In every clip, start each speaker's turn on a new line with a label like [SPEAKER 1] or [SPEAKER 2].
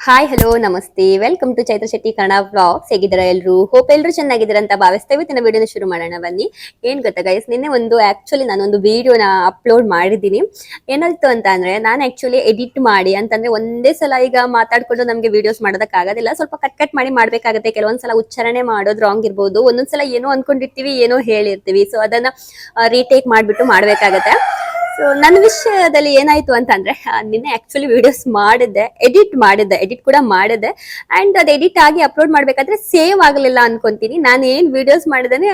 [SPEAKER 1] Hi hello ನಮಸ್ತೆ. Welcome to Chaitra Shetty Kannada blogs ಹೇಗಿದ್ದಾರೆ ಎಲ್ರು? ಹೋಪ್ ಎಲ್ರು ಚೆನ್ನಾಗಿದ್ದಾರೆ ಅಂತ ಭಾವಿಸ್ತೇವೆ ಇವತ್ತಿನ ವಿಡಿಯೋನ ಶುರು ಮಾಡೋಣ. ಬನ್ನಿ. ಏನ್ ಗೊತ್ತಾ ಗೈಸ್ ನಿನ್ನೆ ಒಂದು ಆಕ್ಚುಲಿ ನಾನೊಂದು ವಿಡಿಯೋನ ಅಪ್ಲೋಡ್ ಮಾಡಿದ್ದೀನಿ. ಏನಾಯ್ತು ಅಂತ ಅಂದ್ರೆ, ನಾನು ಆಕ್ಚುಲಿ ಎಡಿಟ್ ಮಾಡಿ ಅಂತಂದ್ರೆ ಒಂದೇ ಸಲ ಈಗ ಮಾತಾಡ್ಕೊಂಡು ನಮಗೆ ವಿಡಿಯೋಸ್ ಮಾಡೋದಕ್ಕಾಗೋದಿಲ್ಲ ಸ್ವಲ್ಪ ಕಟ್ ಕಟ್ ಮಾಡಿ ಮಾಡ್ಬೇಕಾಗತ್ತೆ. ಕೆಲವೊಂದ್ಸಲ ಉಚ್ಚಾರಣೆ ಮಾಡೋದು ರಾಂಗ್ ಇರ್ಬೋದು. ಒಂದೊಂದ್ಸಲ ಏನೋ ಅನ್ಕೊಂಡಿರ್ತೀವಿ, ಏನೋ ಹೇಳಿರ್ತೀವಿ. ಸೊ ಅದನ್ನ ರೀಟೇಕ್ ಮಾಡಿಬಿಟ್ಟು ಮಾಡ್ಬೇಕಾಗತ್ತೆ. ಸೊ ನನ್ನ ವಿಷಯದಲ್ಲಿ ಏನಾಯ್ತು ಅಂತಂದ್ರೆ ನಿನ್ನೆ ಆಕ್ಚುಲಿ ವಿಡಿಯೋಸ್ ಮಾಡಿದ್ದೆ ಎಡಿಟ್ ಮಾಡಿದ್ದೆ ಎಡಿಟ್ ಕೂಡ ಮಾಡಿದೆ ಅಂಡ್ ಅದು ಎಡಿಟ್ ಆಗಿ ಅಪ್ಲೋಡ್ ಮಾಡ್ಬೇಕಾದ್ರೆ ಸೇವ್ ಆಗಲಿಲ್ಲ ಅನ್ಕೊಂತೀನಿ. ನಾನು ಏನ್ ವಿಡಿಯೋಸ್ ಮಾಡಿದ್ದೇನೆ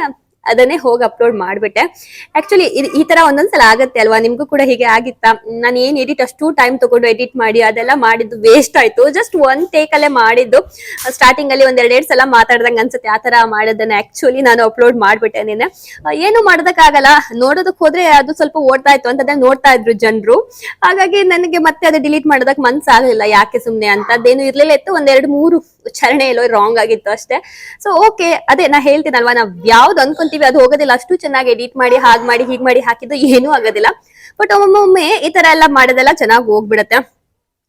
[SPEAKER 1] ಅದನ್ನೇ ಹೋಗಿ ಅಪ್ಲೋಡ್ ಮಾಡ್ಬಿಟ್ಟೆ. ಆಕ್ಚುಲಿ ಈ ತರ ಒಂದೊಂದ್ಸಲ ಆಗತ್ತೆ ಅಲ್ವಾ? ನಿಮ್ಗೂ ಕೂಡ ಹೀಗೆ ಆಗಿತ್ತಾ? ನಾನು ಏನ್ ಎಡಿಟ್ ಅಷ್ಟು ಟೈಮ್ ತಗೊಂಡು ಎಡಿಟ್ ಮಾಡಿ ಅದೆಲ್ಲ ಮಾಡಿದ್ದು ವೇಸ್ಟ್ ಆಯ್ತು. ಜಸ್ಟ್ ಒನ್ ಟೇಕ್ ಅಲ್ಲೇ ಮಾಡಿದ್ದು. ಸ್ಟಾರ್ಟಿಂಗ್ ಅಲ್ಲಿ ಒಂದ್ ಎರಡೆರಡು ಸಲ ಮಾತಾಡ್ದಂಗ ಅನ್ಸುತ್ತೆ ಆ ತರ ಮಾಡೋದನ್ನ. ಆಕ್ಚುಲಿ ನಾನು ಅಪ್ಲೋಡ್ ಮಾಡ್ಬಿಟ್ಟೆ ನಿನ್ನೆ. ಏನು ಮಾಡೋದಕ್ಕಾಗಲ್ಲ. ನೋಡೋದಕ್ ಹೋದ್ರೆ ಅದು ಸ್ವಲ್ಪ ಓಡ್ತಾ ಇತ್ತು ಅಂತ ನೋಡ್ತಾ ಇದ್ರು ಜನರು. ಹಾಗಾಗಿ ನನಗೆ ಮತ್ತೆ ಅದು ಡಿಲೀಟ್ ಮಾಡೋದಕ್ ಮನ್ಸಾಗಲಿಲ್ಲ. ಯಾಕೆ ಸುಮ್ನೆ ಅಂತ? ಅದೇನು ಇರ್ಲಿಲ್ಲ. ಇತ್ತು ಒಂದೆರಡು ಮೂರು ಚರಣೆ ಎಲ್ಲೋ ರಾಂಗ್ ಆಗಿತ್ತು ಅಷ್ಟೇ. ಸೊ ಓಕೆ ಅದೇ ನಾ ಹೇಳ್ತೀನಲ್ವಾ? ನಾವ್ ಯಾವ್ದು ಅನ್ಕೊಂತೀವಿ ಅದು ಹೋಗೋದಿಲ್ಲ. ಅಷ್ಟು ಚೆನ್ನಾಗಿ ಎಡಿಟ್ ಮಾಡಿ, ಹಾಗೆ ಮಾಡಿ, ಹೀಗ್ ಮಾಡಿ ಹಾಕಿದ್ದು ಏನೂ ಆಗೋದಿಲ್ಲ. ಬಟ್ ಒಮ್ಮೊಮ್ಮೆ ಈ ತರ ಎಲ್ಲ ಮಾಡೋದೆಲ್ಲ ಚೆನ್ನಾಗಿ ಹೋಗ್ಬಿಡತ್ತೆ.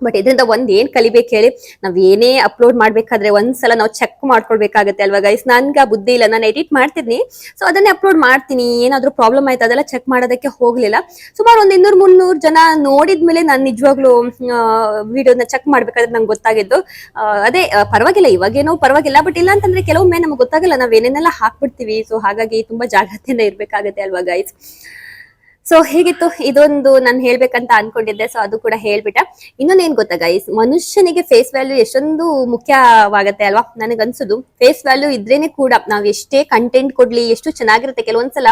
[SPEAKER 1] ಬಟ್ ಇದರಿಂದ ಒಂದ್ ಏನ್ ಕಲಿಬೇಕು ಹೇಳಿ, ನಾವ್ ಏನೇ ಅಪ್ಲೋಡ್ ಮಾಡ್ಬೇಕಾದ್ರೆ ಒಂದ್ಸಲ ನಾವು ಚೆಕ್ ಮಾಡ್ಕೊಳ್ಬೇಕಾಗತ್ತೆ ಅಲ್ವಾ ಗೈಸ್ ನನ್ಗೆ ಬುದ್ಧಿ ಇಲ್ಲ, ನಾನು ಎಡಿಟ್ ಮಾಡ್ತಿದ್ನಿ. ಸೊ ಅದನ್ನೇ ಅಪ್ಲೋಡ್ ಮಾಡ್ತೀನಿ, ಏನಾದ್ರೂ ಪ್ರಾಬ್ಲಮ್ ಆಯ್ತು ಅದೆಲ್ಲ ಚೆಕ್ ಮಾಡೋದಕ್ಕೆ ಹೋಗ್ಲಿಲ್ಲ. ಸುಮಾರು ಒಂದ್ ಇನ್ನೂರ್ ಮುನ್ನೂರ್ ಜನ ನೋಡಿದ್ಮೇಲೆ ನಾನು ನಿಜವಾಗ್ಲೂ ವಿಡಿಯೋನ ಚೆಕ್ ಮಾಡ್ಬೇಕಾದ್ರೆ ನಂಗೆ ಗೊತ್ತಾಗಿದ್ದು. ಅದೇ ಪರವಾಗಿಲ್ಲ, ಇವಾಗೇನೋ ಪರವಾಗಿಲ್ಲ ಬಟ್ ಇಲ್ಲ ಅಂತಂದ್ರೆ ಕೆಲವೊಮ್ಮೆ ನಮ್ಗೆ ಗೊತ್ತಾಗಲ್ಲ, ನಾವ್ ಏನೇನೆಲ್ಲ ಹಾಕ್ಬಿಡ್ತೀವಿ. ಸೊ ಹಾಗಾಗಿ ತುಂಬಾ ಜಾಗ್ರತೆಯಿಂದ ಇರ್ಬೇಕಾಗತ್ತೆ ಅಲ್ವಾ ಗೈಸ್ ಸೊ ಹೇಗಿತ್ತು? ಇದೊಂದು ನಾನು ಹೇಳ್ಬೇಕಂತ ಅನ್ಕೊಂಡಿದ್ದೆ. ಸೊ ಅದು ಕೂಡ ಹೇಳ್ಬಿಟ್ಟ. ಇನ್ನೊಂದು ಏನ್ ಗೊತ್ತಾ ಗೈಸ್ ಮನುಷ್ಯನಿಗೆ ಫೇಸ್ ವ್ಯಾಲ್ಯೂ ಎಷ್ಟೊಂದು ಮುಖ್ಯವಾಗತ್ತೆ ಅಲ್ವಾ? ನನಗನ್ಸುದು. ಫೇಸ್ ವ್ಯಾಲ್ಯೂ ಇದ್ರೇನೆ ಕೂಡ ನಾವ್ ಎಷ್ಟೇ ಕಂಟೆಂಟ್ ಕೊಡ್ಲಿ, ಎಷ್ಟು ಚೆನ್ನಾಗಿರುತ್ತೆ. ಕೆಲವೊಂದ್ಸಲ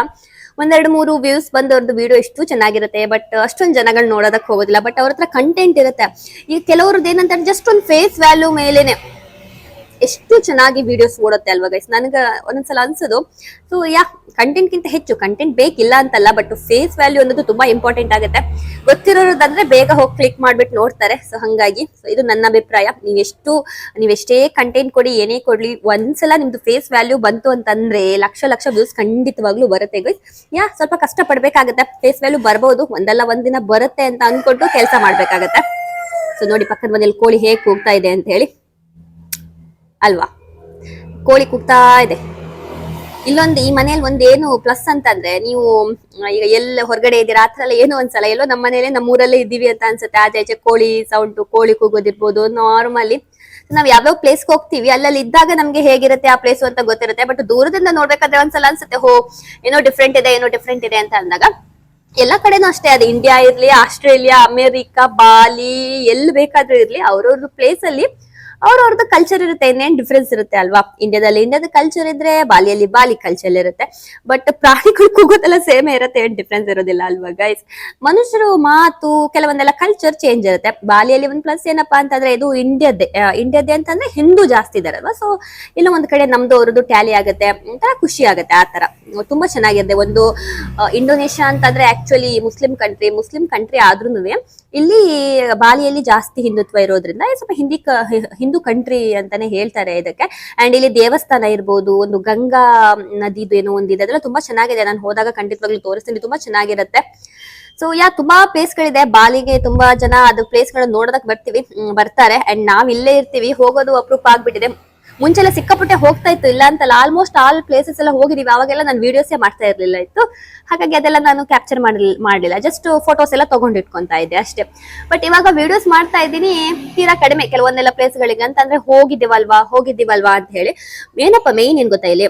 [SPEAKER 1] ಒಂದೆರಡು ಮೂರು ವ್ಯೂಸ್ ಬಂದವ್ರದ್ದು ವಿಡಿಯೋ ಎಷ್ಟು ಚೆನ್ನಾಗಿರುತ್ತೆ. ಬಟ್ ಅಷ್ಟೊಂದು ಜನಗಳು ನೋಡೋದಕ್ಕೆ ಹೋಗೋದಿಲ್ಲ. ಬಟ್ ಅವ್ರ ಹತ್ರ ಕಂಟೆಂಟ್ ಇರುತ್ತೆ. ಈಗ ಕೆಲವ್ರದ್ದು ಏನಂತಾರೆ ಜಸ್ಟ್ ಒಂದು ಫೇಸ್ ವ್ಯಾಲ್ಯೂ ಮೇಲೇನೆ. ಎಷ್ಟು ಚೆನ್ನಾಗಿ ವಿಡಿಯೋಸ್ ಓಡುತ್ತೆ ಅಲ್ವಾ ಗೈಸ್ ನನಗೆ ಒಂದೊಂದ್ಸಲ ಅನ್ಸೋದು. ಸೊ ಯಾ ಕಂಟೆಂಟ್ ಗಿಂತ ಹೆಚ್ಚು ಕಂಟೆಂಟ್ ಬೇಕಿಲ್ಲ ಅಂತಲ್ಲ ಬಟ್ ಫೇಸ್ ವ್ಯಾಲ್ಯೂ ಅನ್ನೋದು ತುಂಬಾ ಇಂಪಾರ್ಟೆಂಟ್ ಆಗುತ್ತೆ. ಗೊತ್ತಿರೋದಂದ್ರೆ ಬೇಗ ಹೋಗಿ ಕ್ಲಿಕ್ ಮಾಡ್ಬಿಟ್ಟು ನೋಡ್ತಾರೆ. ಸೊ ಹಂಗಾಗಿ ಸೊ ಇದು ನನ್ನ ಅಭಿಪ್ರಾಯ. ನೀವೆಷ್ಟು ನೀವೆಷ್ಟೇ ಕಂಟೆಂಟ್ ಕೊಡಿ, ಏನೇ ಕೊಡ್ಲಿ, ಒಂದ್ಸಲ ನಿಮ್ದು ಫೇಸ್ ವ್ಯಾಲ್ಯೂ ಬಂತು ಅಂತಂದ್ರೆ ಲಕ್ಷ ಲಕ್ಷ ವ್ಯೂಸ್ ಖಂಡಿತವಾಗ್ಲೂ ಬರುತ್ತೆ ಗೈಸ್ ಯಾ, ಸ್ವಲ್ಪ ಕಷ್ಟ ಪಡ್ಬೇಕಾಗತ್ತೆ ಫೇಸ್ ವ್ಯಾಲ್ಯೂ ಬರ್ಬೋದು, ಒಂದಲ್ಲ ಒಂದಿನ ಬರುತ್ತೆ ಅಂತ ಅನ್ಕೊಂಡು ಕೆಲಸ ಮಾಡ್ಬೇಕಾಗತ್ತೆ. ಸೊ ನೋಡಿ ಪಕ್ಕದ ಮನೇಲಿ ಕೋಳಿ ಹೇಗೆ ಕೂಗ್ತಾ ಇದೆ ಅಂತ ಹೇಳಿ. ಅಲ್ವಾ? ಕೋಳಿ ಕೂಗ್ತಾ ಇದೆ. ಇಲ್ಲೊಂದು ಈ ಮನೆಯಲ್ಲಿ ಒಂದೇನು ಪ್ಲಸ್ ಅಂತಂದ್ರೆ ನೀವು ಈಗ ಎಲ್ಲ ಹೊರಗಡೆ ಇದ್ದೀರಾ, ಆ ಎಲ್ಲ ಏನೋ ಒಂದ್ಸಲ, ಎಲ್ಲೋ ನಮ್ಮ ಮನೆಯಲ್ಲೇ ನಮ್ಮ ಊರಲ್ಲೇ ಇದ್ದೀವಿ ಅಂತ ಅನ್ಸುತ್ತೆ. ಆಚೆ ಆಚೆ ಕೋಳಿ ಸೌಂಡು ಕೋಳಿ ಕೂಗೋದಿರ್ಬೋದು ನಾರ್ಮಲಿ ನಾವ್ ಯಾವ್ಯಾವ ಪ್ಲೇಸ್ಗೆ ಹೋಗ್ತೀವಿ, ಅಲ್ಲಲ್ಲಿ ಇದ್ದಾಗ ನಮ್ಗೆ ಹೇಗಿರುತ್ತೆ ಆ ಪ್ಲೇಸ್ ಅಂತ ಗೊತ್ತಿರುತ್ತೆ. ಬಟ್ ದೂರದಿಂದ ನೋಡ್ಬೇಕಾದ್ರೆ ಒಂದ್ಸಲ ಅನ್ಸುತ್ತೆ, ಹೋ, ಏನೋ ಡಿಫ್ರೆಂಟ್ ಇದೆ, ಏನೋ ಡಿಫ್ರೆಂಟ್ ಇದೆ ಅಂತ ಅಂದಾಗ, ಎಲ್ಲಾ ಕಡೆನೂ ಅಷ್ಟೇ. ಅದು ಇಂಡಿಯಾ ಇರ್ಲಿ ಆಸ್ಟ್ರೇಲಿಯಾ ಅಮೆರಿಕಾ ಬಾಲಿ ಎಲ್ಲಿ ಬೇಕಾದ್ರೂ ಇರ್ಲಿ, ಅವ್ರವ್ರ ಪ್ಲೇಸ್ ಅಲ್ಲಿ ಅವ್ರವ್ರದ್ದು ಕಲ್ಚರ್ ಇರುತ್ತೆ, ಇನ್ನೇನ್ ಡಿಫ್ರೆನ್ಸ್ ಇರುತ್ತೆ ಅಲ್ವಾ? ಇಂಡಿಯಾದಲ್ಲಿ ಇಂಡಿಯಾದ ಕಲ್ಚರ್ ಇದ್ರೆ ಬಾಲಿಯಲ್ಲಿ ಬಾಲಿ ಕಲ್ಚರ್ ಇರುತ್ತೆ. ಬಟ್ ಪ್ರಾಣಿಗಳು ಕೂಗೋದೆಲ್ಲ ಸೇಮ್ ಇರುತ್ತೆ, ಏನ್ ಡಿಫ್ರೆನ್ಸ್ ಇರೋದಿಲ್ಲ ಅಲ್ವಾ ಗೈಸ್ ಮನುಷ್ಯರು ಮಾತು, ಕೆಲವೊಂದೆಲ್ಲ ಕಲ್ಚರ್ ಚೇಂಜ್ ಇರುತ್ತೆ. ಬಾಲಿಯಲ್ಲಿ ಒಂದ್ ಪ್ಲಸ್ ಏನಪ್ಪಾ ಅಂತಂದ್ರೆ ಇದು ಇಂಡಿಯಾದೆ ಇಂಡಿಯಾದ್ದೇ ಅಂತಂದ್ರೆ ಹಿಂದೂ ಜಾಸ್ತಿ ಇದಾರಲ್ವಾ ಸೊ ಇಲ್ಲ ಒಂದ್ ಕಡೆ ನಮ್ದು ಅವ್ರದ್ದು ಟ್ಯಾಲಿ ಆಗುತ್ತೆ, ಒಂಥರ ಖುಷಿ ಆಗುತ್ತೆ ಆ ತರ ತುಂಬಾ ಚೆನ್ನಾಗಿದೆ. ಒಂದು ಇಂಡೋನೇಷ್ಯಾ ಅಂತಂದ್ರೆ actually Muslim country Muslim country ಆದ್ರೂನು ಇಲ್ಲಿ ಬಾಲಿಯಲ್ಲಿ ಜಾಸ್ತಿ ಹಿಂದುತ್ವ ಇರೋದ್ರಿಂದ, ಸ್ವಲ್ಪ ಹಿಂದಿ ಹಿಂದೂ ಕಂಟ್ರಿ ಅಂತಾನೆ ಹೇಳ್ತಾರೆ ಇದಕ್ಕೆ. ಅಂಡ್ ಇಲ್ಲಿ ದೇವಸ್ಥಾನ ಇರ್ಬೋದು, ಒಂದು ಗಂಗಾ ನದಿದು ಏನೋ ಒಂದಿದೆ ಅದೆಲ್ಲ ತುಂಬಾ ಚೆನ್ನಾಗಿದೆ. ನಾನು ಹೋದಾಗ ಖಂಡಿತವಾಗ್ಲೂ ತೋರಿಸ್ತೀನಿ, ತುಂಬಾ ಚೆನ್ನಾಗಿರುತ್ತೆ. ಸೊ ಯಾ, ತುಂಬಾ ಪ್ಲೇಸ್ ಗಳಿದೆ. ಬಾಲಿಗೆ ತುಂಬಾ ಜನ ಅದು ಪ್ಲೇಸ್ ಗಳನ್ನ ನೋಡೋದಕ್ ಬರ್ತೀವಿ ಬರ್ತಾರೆ. ಅಂಡ್ ನಾವ್ ಇಲ್ಲೇ ಇರ್ತೀವಿ, ಹೋಗೋದು ಅಪ್ರೂಪ್ ಆಗ್ಬಿಟ್ಟಿದೆ. ಮುಂಚೆಲ್ಲ ಸಿಕ್ಕಾಪಟ್ಟೆ ಹೋಗ್ತಾ ಇತ್ತು, ಇಲ್ಲ ಅಂತಲ್ಲ ಆಲ್ಮೋಸ್ಟ್ ಆಲ್ ಪ್ಲೇಸಸ್ ಎಲ್ಲ ಹೋಗಿದೀವಿ. ಅವಾಗೆಲ್ಲ ನಾನು ವಿಡಿಯೋಸೇ ಮಾಡ್ತಾ ಇರಲಿಲ್ಲ ಇತ್ತು. ಹಾಗಾಗಿ ಅದೆಲ್ಲ ನಾನು ಕ್ಯಾಪ್ಚರ್ ಮಾಡಲಿ, ಮಾಡಲಿಲ್ಲ. ಜಸ್ಟ್ ಫೋಟೋಸ್ ಎಲ್ಲ ತಗೊಂಡು ಇದ್ದೆ ಅಷ್ಟೇ. ಬಟ್ ಇವಾಗ ವಿಡಿಯೋಸ್ ಮಾಡ್ತಾ ಇದ್ದೀನಿ, ತೀರಾ ಕಡಿಮೆ. ಕೆಲವೊಂದೆಲ್ಲ ಪ್ಲೇಸ್ಗಳಿಗೆ ಅಂತಂದ್ರೆ ಹೋಗಿದ್ದೀವಲ್ವಾ ಹೋಗಿದ್ದೀವಲ್ವಾ ಅಂತ ಹೇಳಿ. ಏನಪ್ಪ ಮೇನ್ ಏನ್ ಗೊತ್ತಾ ಇಲ್ಲಿ?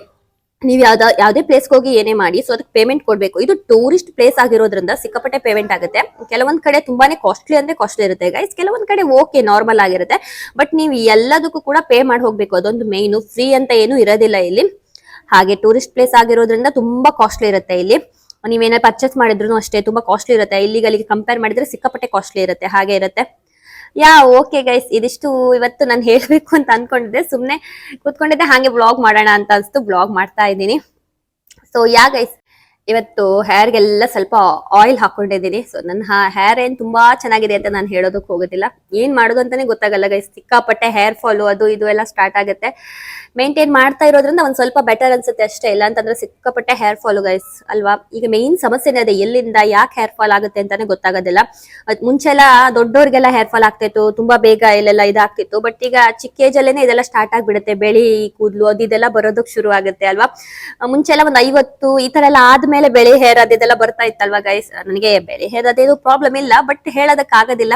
[SPEAKER 1] ನೀವು ಯಾವ್ದ ಯಾವ್ದೇ ಪ್ಲೇಸ್ಗೆ ಹೋಗಿ ಏನೇ ಮಾಡಿ ಸೊ ಅದಕ್ಕೆ ಪೇಮೆಂಟ್ ಕೊಡ್ಬೇಕು. ಇದು ಟೂರಿಸ್ಟ್ ಪ್ಲೇಸ್ ಆಗಿರೋದ್ರಿಂದ ಸಿಕ್ಕಾಪಟ್ಟೆ ಪೇಮೆಂಟ್ ಆಗುತ್ತೆ. ಕೆಲವೊಂದು ಕಡೆ ತುಂಬಾನೇ ಕಾಸ್ಟ್ಲಿ ಅಂದ್ರೆ ಕಾಸ್ಟ್ಲಿ ಇರುತ್ತೆ ಗೈಸ್ ಕೆಲವೊಂದು ಕಡೆ ಓಕೆ ನಾರ್ಮಲ್ ಆಗಿರುತ್ತೆ. ಬಟ್ ನೀವು ಎಲ್ಲದಕ್ಕೂ ಕೂಡ ಪೇ ಮಾಡಿ ಹೋಗ್ಬೇಕು. ಅದೊಂದು ಮೇನ್ ಫ್ರೀ ಅಂತ ಏನು ಇರೋದಿಲ್ಲ ಇಲ್ಲಿ. ಹಾಗೆ ಟೂರಿಸ್ಟ್ ಪ್ಲೇಸ್ ಆಗಿರೋದ್ರಿಂದ ತುಂಬಾ ಕಾಸ್ಟ್ಲಿ ಇರುತ್ತೆ ಇಲ್ಲಿ. ನೀವೇನಾದ್ರು ಪರ್ಚೇಸ್ ಮಾಡಿದ್ರು ಅಷ್ಟೇ, ತುಂಬಾ ಕಾಸ್ಟ್ಲಿ ಇರುತ್ತೆ. ಇಲ್ಲಿಗೆ ಅಲ್ಲಿಗೆ ಕಂಪೇರ್ ಮಾಡಿದ್ರೆ ಸಿಕ್ಕಾಪಟ್ಟೆ ಕಾಸ್ಟ್ಲಿ ಇರುತ್ತೆ, ಹಾಗೆ ಇರುತ್ತೆ. ಯಾ ಓಕೆ ಗೈಸ್ ಇದಿಷ್ಟು ಇವತ್ತು ನಾನು ಹೇಳ್ಬೇಕು ಅಂತ ಅನ್ಕೊಂಡಿದ್ದೆ. ಸುಮ್ನೆ ಕೂತ್ಕೊಂಡಿದ್ದೆ, ಹಾಗೆ ಬ್ಲಾಗ್ ಮಾಡೋಣ ಅಂತ ಅನ್ಸ್ತು. ಬ್ಲಾಗ್ ಮಾಡ್ತಾ ಇದ್ದೀನಿ. ಸೊ ಯಾ ಗೈಸ್ ಇವತ್ತು ಹೇರ್ಗೆಲ್ಲ ಸ್ವಲ್ಪ ಆಯಿಲ್ ಹಾಕೊಂಡಿದ್ದೀನಿ. ಸೊ ನನ್ನ ಹೇರ್ ಏನ್ ತುಂಬಾ ಚೆನ್ನಾಗಿದೆ ಅಂತ ನಾನು ಹೇಳೋದಕ್ಕೆ ಹೋಗೋದಿಲ್ಲ. ಏನ್ ಮಾಡೋದು ಅಂತಾನೆ ಗೊತ್ತಾಗಲ್ಲ ಗೈಸ್ ಸಿಕ್ಕಾಪಟ್ಟೆ ಹೇರ್ ಫಾಲು ಅದು ಇದು ಎಲ್ಲ ಸ್ಟಾರ್ಟ್ ಆಗುತ್ತೆ. ಮೇಂಟೈನ್ ಮಾಡ್ತಾ ಇರೋದ್ರಿಂದ ಒಂದು ಸ್ವಲ್ಪ ಬೆಟರ್ ಅನ್ಸುತ್ತೆ ಅಷ್ಟೇ. ಇಲ್ಲ ಅಂತಂದ್ರೆ ಸಿಕ್ಕಾಪಟ್ಟೆ ಹೇರ್ ಫಾಲು ಗೈಸ್ ಅಲ್ವಾ? ಈಗ ಮೇನ್ ಸಮಸ್ಯೆನೇ ಅದೇ, ಎಲ್ಲಿಂದ ಯಾಕೆ ಹೇರ್ ಫಾಲ್ ಆಗುತ್ತೆ ಅಂತಾನೆ ಗೊತ್ತಾಗೋದಿಲ್ಲ. ಮುಂಚೆ ಎಲ್ಲ ದೊಡ್ಡವ್ರಿಗೆಲ್ಲ ಹೇರ್ ಫಾಲ್ ಆಗ್ತಿತ್ತು, ತುಂಬಾ ಬೇಗ ಇಲ್ಲೆಲ್ಲ ಇದಾಗ್ತಿತ್ತು. ಬಟ್ ಈಗ ಚಿಕ್ಕ ಏಜ್ ಇದೆಲ್ಲ ಸ್ಟಾರ್ಟ್ ಆಗಿಬಿಡುತ್ತೆ. ಬೆಳಿ, ಕೂದಲು, ಅದು ಇದೆಲ್ಲ ಬರೋದಕ್ಕೆ ಶುರು ಆಗುತ್ತೆ ಅಲ್ವಾ? ಮುಂಚೆ ಎಲ್ಲ ಒಂದ್ ಐವತ್ತು ಈ ತರ ಎಲ್ಲ ಆದ್ಮೇಲೆ ಬೆಳೆ ಹೇರ್ ಅದೆಲ್ಲ ಬರ್ತಾ ಇತ್ತಲ್ವಾ ಗೈಸ್ ನನಗೆ ಬೆಳೆ ಹೇರ್ ಅದೇನು ಪ್ರಾಬ್ಲಮ್ ಇಲ್ಲ ಬಟ್ ಹೇಳೋದಕ್ಕಾಗೋದಿಲ್ಲ.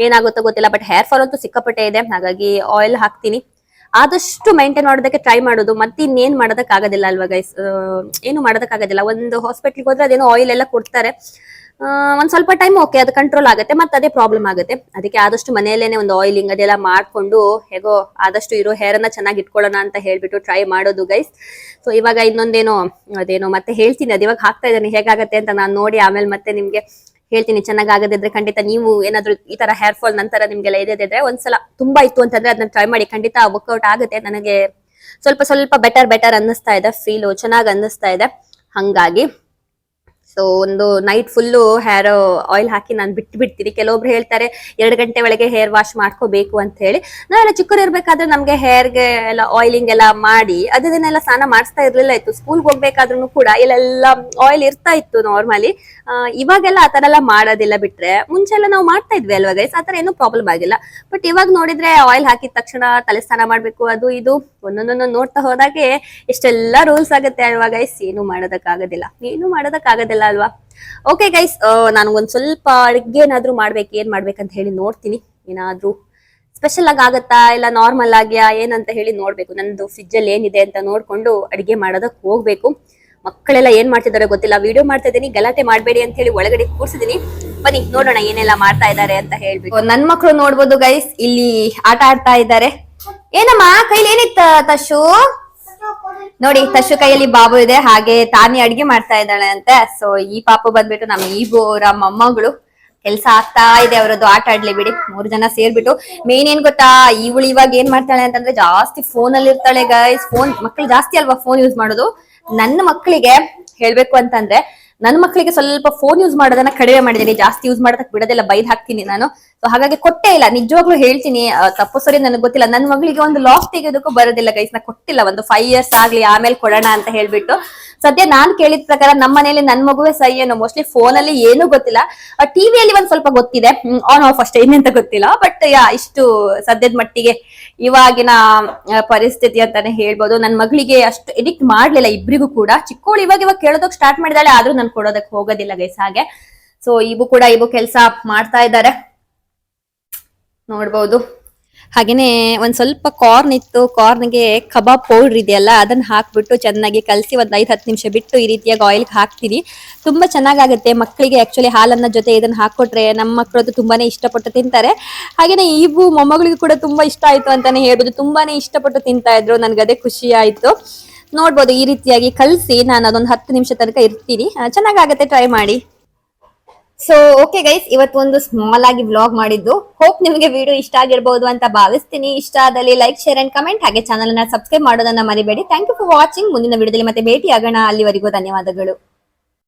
[SPEAKER 1] ಏನಾಗುತ್ತೋ ಗೊತ್ತಿಲ್ಲ ಬಟ್ ಹೇರ್ ಫಾಲ್ ಅಂತೂ ಸಿಕ್ಕಾಪಟ್ಟೆ ಇದೆ. ಹಾಗಾಗಿ ಆಯಿಲ್ ಹಾಕ್ತೀನಿ. ಆದಷ್ಟು ಮೈಂಟೈನ್ ಮಾಡೋದಕ್ಕೆ ಟ್ರೈ ಮಾಡೋದು, ಮತ್ತೆ ಇನ್ನೇನ್ ಮಾಡೋದಕ್ಕೆ ಆಗೋದಿಲ್ಲ ಅಲ್ವಾ ಗೈಸ್ ಏನು ಮಾಡೋದಕ್ಕೆ ಆಗೋದಿಲ್ಲ. ಒಂದು ಹಾಸ್ಪಿಟ್ಲ್ಗೆ ಹೋದ್ರೆ ಅದೇನೋ ಆಯಿಲ್ ಎಲ್ಲ ಕೊಡ್ತಾರೆ. ಒಂದ್ ಸ್ವಲ್ಪ ಟೈಮ್ ಓಕೆ ಅದು ಕಂಟ್ರೋಲ್ ಆಗುತ್ತೆ, ಮತ್ತೆ ಅದೇ ಪ್ರಾಬ್ಲಮ್ ಆಗುತ್ತೆ. ಅದಕ್ಕೆ ಆದಷ್ಟು ಮನೆಯಲ್ಲೇನೆ ಒಂದು ಆಯಿಲಿಂಗ್ ಅದೆಲ್ಲ ಮಾಡ್ಕೊಂಡು, ಹೇಗೋ ಆದಷ್ಟು ಇರೋ ಹೇರ್ ಅನ್ನ ಚೆನ್ನಾಗಿ ಇಟ್ಕೊಳ್ಳೋಣ ಅಂತ ಹೇಳ್ಬಿಟ್ಟು ಟ್ರೈ ಮಾಡೋದು ಗೈಸ್ ಸೊ ಇವಾಗ ಇನ್ನೊಂದೇನೋ, ಅದೇನೋ ಮತ್ತೆ ಹೇಳ್ತೀನಿ, ಅದು ಇವಾಗ ಹಾಕ್ತಾ ಇದ್ದಾನೆ, ಹೇಗಾಗತ್ತೆ ಅಂತ ನಾನು ನೋಡಿ ಆಮೇಲೆ ಮತ್ತೆ ನಿಮ್ಗೆ ಹೇಳ್ತೀನಿ ಚೆನ್ನಾಗ್ ಆಗದಿದ್ರೆ ಖಂಡಿತ ನೀವು ಏನಾದ್ರು ಈ ತರ ಹೇರ್ ಫಾಲ್ ನಂತರ ನಿಮ್ಗೆಲ್ಲ ಇದ್ರೆ ಒಂದ್ಸಲ ತುಂಬಾ ಇತ್ತು ಅಂತಂದ್ರೆ ಅದನ್ನ ಟ್ರೈ ಮಾಡಿ ಖಂಡಿತ ವರ್ಕೌಟ್ ಆಗುತ್ತೆ. ನನಗೆ ಸ್ವಲ್ಪ ಸ್ವಲ್ಪ ಬೆಟರ್ ಬೆಟರ್ ಅನ್ನಿಸ್ತಾ ಇದೆ ಫೀಲ್ ಚೆನ್ನಾಗ್ ಅನ್ನಿಸ್ತಾ ಇದೆ. ಹಂಗಾಗಿ ಸೊ ಒಂದು ನೈಟ್ ಫುಲ್ಲು ಹೇರ್ ಆಯಿಲ್ ಹಾಕಿ ನಾನು ಬಿಟ್ಟು ಬಿಡ್ತೀನಿ ಕೆಲವೊಬ್ರು ಹೇಳ್ತಾರೆ, ಎರಡು ಗಂಟೆ ಒಳಗೆ ಹೇರ್ ವಾಶ್ ಮಾಡ್ಕೋಬೇಕು ಅಂತ ಹೇಳಿ. ನಾವೆಲ್ಲ ಚಿಕ್ಕರು ಇರ್ಬೇಕಾದ್ರೆ ನಮ್ಗೆ ಹೇರ್ಗೆ ಎಲ್ಲ ಆಯಿಲಿಂಗ್ ಎಲ್ಲ ಮಾಡಿ, ಅದನ್ನೆಲ್ಲ ಸ್ನಾನ ಮಾಡಿಸ್ತಾ ಇರ್ಲಿಲ್ಲ ಇತ್ತು ಸ್ಕೂಲ್ಗೆ ಹೋಗ್ಬೇಕಾದ್ರೂ ಕೂಡ ಇಲ್ಲೆಲ್ಲ ಆಯಿಲ್ ಇರ್ತಾ ಇತ್ತು ನಾರ್ಮಲಿ ಇವಾಗೆಲ್ಲ ಆ ತರ ಎಲ್ಲ ಮಾಡೋದಿಲ್ಲ ಬಿಟ್ರೆ ಮುಂಚೆ ಎಲ್ಲ ನಾವು ಮಾಡ್ತಾ ಇದ್ವಿ ಅಲ್ವಾ ಗೈಸ್ ಆ ತರ ಏನೂ ಪ್ರಾಬ್ಲಮ್ ಆಗಿಲ್ಲ. ಬಟ್ ಇವಾಗ ನೋಡಿದ್ರೆ ಆಯಿಲ್ ಹಾಕಿದ ತಕ್ಷಣ ತಲೆ ಸ್ನಾನ ಮಾಡ್ಬೇಕು, ಅದು ಇದು ಒಂದೊಂದೊಂದು ನೋಡ್ತಾ ಹೋದಾಗೆ ಎಷ್ಟೆಲ್ಲ ರೂಲ್ಸ್ ಆಗುತ್ತೆ ಅಲ್ವಾ ಗೈಸ್ ಏನು ಮಾಡೋದಕ್ಕಾಗೋದಿಲ್ಲ. ಏನು ಮಾಡೋದಕ್ಕಾಗೋದಿಲ್ಲ. ಅಲ್ವಾ? ಓಕೆ ಗೈಸ್ ನನಗೊಂದು ಸ್ವಲ್ಪ ಅಡುಗೆ ಏನಾದ್ರೂ ಮಾಡ್ಬೇಕು, ಏನ್ ಮಾಡ್ಬೇಕಂತ ಹೇಳಿ ನೋಡ್ತೀನಿ. ಏನಾದ್ರೂ ಸ್ಪೆಷಲ್ ಆಗಿ ಆಗತ್ತಾ ಇಲ್ಲ ನಾರ್ಮಲ್ ಆಗ್ಯಾ, ಏನಂತ ಹೇಳಿ ನೋಡ್ಬೇಕು. ನಂದು ಫ್ರಿಜ್ ಅಲ್ಲಿ ಏನಿದೆ ಅಂತ ನೋಡ್ಕೊಂಡು ಅಡುಗೆ ಮಾಡೋದಕ್ಕೆ ಹೋಗ್ಬೇಕು. ಮಕ್ಕಳೆಲ್ಲ ಏನ್ ಮಾಡ್ತಿದಾರೆ ಗೊತ್ತಿಲ್ಲ. ವಿಡಿಯೋ ಮಾಡ್ತಾ ಇದ್ದೀನಿ, ಗಲಾಟೆ ಮಾಡಬೇಡಿ ಅಂತ ಹೇಳಿ ಒಳಗಡೆ ಕೂರ್ಸಿದೀನಿ ಬನ್ನಿ, ನೋಡೋಣ ಏನೆಲ್ಲ ಮಾಡ್ತಾ ಇದ್ದಾರೆ ಅಂತ ಹೇಳ್ಬೇಕು. ನನ್ ಮಕ್ಕಳು ನೋಡ್ಬೋದು ಗೈಸ್ ಇಲ್ಲಿ ಆಟ ಆಡ್ತಾ ಇದ್ದಾರೆ. ಏನಮ್ಮ, ಕೈಲಿ ಏನಿತ್ತ, ತಶು? ನೋಡಿ ತಶು ಕೈಯಲ್ಲಿ ಬಾಬು ಇದೆ, ಹಾಗೆ ತಾನೇ ಅಡ್ಗೆ ಮಾಡ್ತಾ ಇದ್ದಾಳೆ ಅಂತೆ. ಸೊ ಈ ಪಾಪು ಬಂದ್ಬಿಟ್ಟು ನಮ್ಮ ಈಬೋರ ಮೊಮ್ಮಗಳು ಕೆಲ್ಸ ಆಗ್ತಾ ಇದೆ, ಅವರದ್ದು ಆಟ ಆಡ್ಲಿ ಬಿಡಿ. ಮೂರು ಜನ ಸೇರ್ಬಿಟ್ಟು ಮೇನ್ ಏನ್ ಗೊತ್ತಾ ಇವಳು ಇವಾಗ ಏನ್ ಮಾಡ್ತಾಳೆ ಅಂತಂದ್ರೆ ಜಾಸ್ತಿ ಫೋನ್ ಅಲ್ಲಿ ಇರ್ತಾಳೆ ಗೈಸ್ ಫೋನ್ ಮಕ್ಳು ಜಾಸ್ತಿ ಅಲ್ವಾ ಫೋನ್ ಯೂಸ್ ಮಾಡೋದು? ನನ್ನ ಮಕ್ಕಳಿಗೆ ಹೇಳ್ಬೇಕು ಅಂತಂದ್ರೆ ನನ್ನ ಮಕ್ಕಳಿಗೆ ಸ್ವಲ್ಪ ಫೋನ್ ಯೂಸ್ ಮಾಡೋದನ್ನ ಕಡಿಮೆ ಮಾಡಿದ್ದೀನಿ. ಜಾಸ್ತಿ ಯೂಸ್ ಮಾಡೋದಕ್ಕೆ ಬಿಡೋದಿಲ್ಲ, ಬೈದ್ ಹಾಕ್ತೀನಿ ನಾನು. ಸೊ ಹಾಗಾಗಿ ಕೊಟ್ಟೇ ಇಲ್ಲ. ನಿಜವಾಗ್ಲೂ ಹೇಳ್ತೀನಿ ತಪ್ಪು ಸರಿ ನನಗೆ ಗೊತ್ತಿಲ್ಲ. ನನ್ನ ಮಗಳಿಗೆ ಒಂದು ಲಾಕ್ ತೆಗೆಯೋದಕ್ಕೂ ಬರೋದಿಲ್ಲ ಗೈಸ್ ನಾ ಕೊಟ್ಟಿಲ್ಲ. ಒಂದು ಫೈವ್ ಇಯರ್ಸ್ ಆಗ್ಲಿ, ಆಮೇಲೆ ಕೊಡೋಣ ಅಂತ ಹೇಳ್ಬಿಟ್ಟು. ಸದ್ಯ ನಾನ್ ಕೇಳಿದ ಪ್ರಕಾರ ನಮ್ಮ ಮನೇಲಿ ನನ್ ಮಗುವೆ ಸೈ ಏನೋ ಮೋಸ್ಟ್ಲಿ ಫೋನ್ ಅಲ್ಲಿ ಏನು ಗೊತ್ತಿಲ್ಲ. ಟಿವಿಯಲ್ಲಿ ಒಂದ್ ಸ್ವಲ್ಪ ಗೊತ್ತಿದೆ. ಆನ್ ಆಫ್ ಅಷ್ಟೇ, ಇನ್ನೆಂತ ಗೊತ್ತಿಲ್ಲ. ಬಟ್ ಯಾ ಇಷ್ಟು ಸದ್ಯದ ಮಟ್ಟಿಗೆ ಇವಾಗಿನ ಪರಿಸ್ಥಿತಿ ಅಂತಾನೆ ಹೇಳ್ಬೋದು. ನನ್ ಮಗಳಿಗೆ ಅಷ್ಟು ಎಡಿಕ್ಟ್ ಮಾಡ್ಲಿಲ್ಲ ಇಬ್ರಿಗೂ ಕೂಡ. ಚಿಕ್ಕವಳು ಇವಾಗ ಇವಾಗ ಕೇಳೋದಕ್ ಸ್ಟಾರ್ಟ್ ಮಾಡಿದಾಳೆ, ಆದ್ರೂ ನಾನು ಕೊಡೋದಕ್ ಹೋಗೋದಿಲ್ಲ ಗೈಸ್ ಹಾಗೆ. ಸೊ ಇವು ಕೂಡ ಇವು ಕೆಲಸ ಮಾಡ್ತಾ ಇದ್ದಾರೆ. ನೋಡ್ಬೋದು. ಹಾಗೇನೆ ಒಂದು ಸ್ವಲ್ಪ ಕಾರ್ನ್ ಇತ್ತು ಕಾರ್ನ್ಗೆ ಕಬಾಬ್ ಪೌಡರ್ ಇದೆಯಲ್ಲ, ಅದನ್ನ ಹಾಕ್ಬಿಟ್ಟು ಚೆನ್ನಾಗಿ ಕಲಸಿ ಒಂದು ಐದು ಹತ್ತು ನಿಮಿಷ ಬಿಟ್ಟು ಈ ರೀತಿಯಾಗಿ ಆಯಿಲ್ ಹಾಕ್ತೀನಿ ತುಂಬಾ ಚೆನ್ನಾಗಾಗುತ್ತೆ ಮಕ್ಕಳಿಗೆ ಆ್ಯಕ್ಚುಲಿ ಹಾಲನ್ನ ಜೊತೆ ಇದನ್ನ ಹಾಕೊಟ್ರೆ ನಮ್ಮ ಮಕ್ಕಳು ಅದು ತುಂಬಾನೇ ಇಷ್ಟಪಟ್ಟು ತಿಂತಾರೆ. ಹಾಗೆಯೇ ಇವು ಮೊಮ್ಮಗಳಿಗೂ ಕೂಡ ತುಂಬಾ ಇಷ್ಟ ಆಯ್ತು ಅಂತಾನೆ ಹೇಳ್ಬೋದು. ತುಂಬಾನೇ ಇಷ್ಟಪಟ್ಟು ತಿಂತಾ ಇದ್ರು ನನ್ಗೆ ಅದೇ ಖುಷಿ ಆಯ್ತು. ನೋಡ್ಬೋದು ಈ ರೀತಿಯಾಗಿ ಕಲಸಿ ನಾನು ಅದೊಂದು ಹತ್ತು ನಿಮಿಷ ತನಕ ಇರ್ತೀನಿ. ಚೆನ್ನಾಗಾಗತ್ತೆ ಟ್ರೈ ಮಾಡಿ. ಸೊ ಓಕೆ ಗೈಸ್ ಇವತ್ತು ಒಂದು ಸ್ಮಾಲ್ ಆಗಿ ವ್ಲಾಗ್ ಮಾಡಿದ್ದು. ಹೋಪ್ ನಿಮಗೆ ವಿಡಿಯೋ ಇಷ್ಟ ಆಗಿರ್ಬೋದು ಅಂತ ಭಾವಿಸ್ತೀನಿ. ಇಷ್ಟ ಆದಲ್ಲಿ ಲೈಕ್ ಶೇರ್ ಅಂಡ್ ಕಮೆಂಟ್ ಹಾಗೆ ಚಾನಲ್ ಅನ್ನ ಸಬ್ಸ್ಕ್ರೈಬ್ ಮಾಡೋದನ್ನ ಮರಿಬೇಡಿ. ಥ್ಯಾಂಕ್ ಯು ಫಾರ್ ವಾಚಿಂಗ್ ಮುಂದಿನ ವಿಡಿಯೋದಲ್ಲಿ ಮತ್ತೆ ಭೇಟಿ ಆಗೋಣ ಅಲ್ಲಿವರೆಗೂ ಧನ್ಯವಾದಗಳು.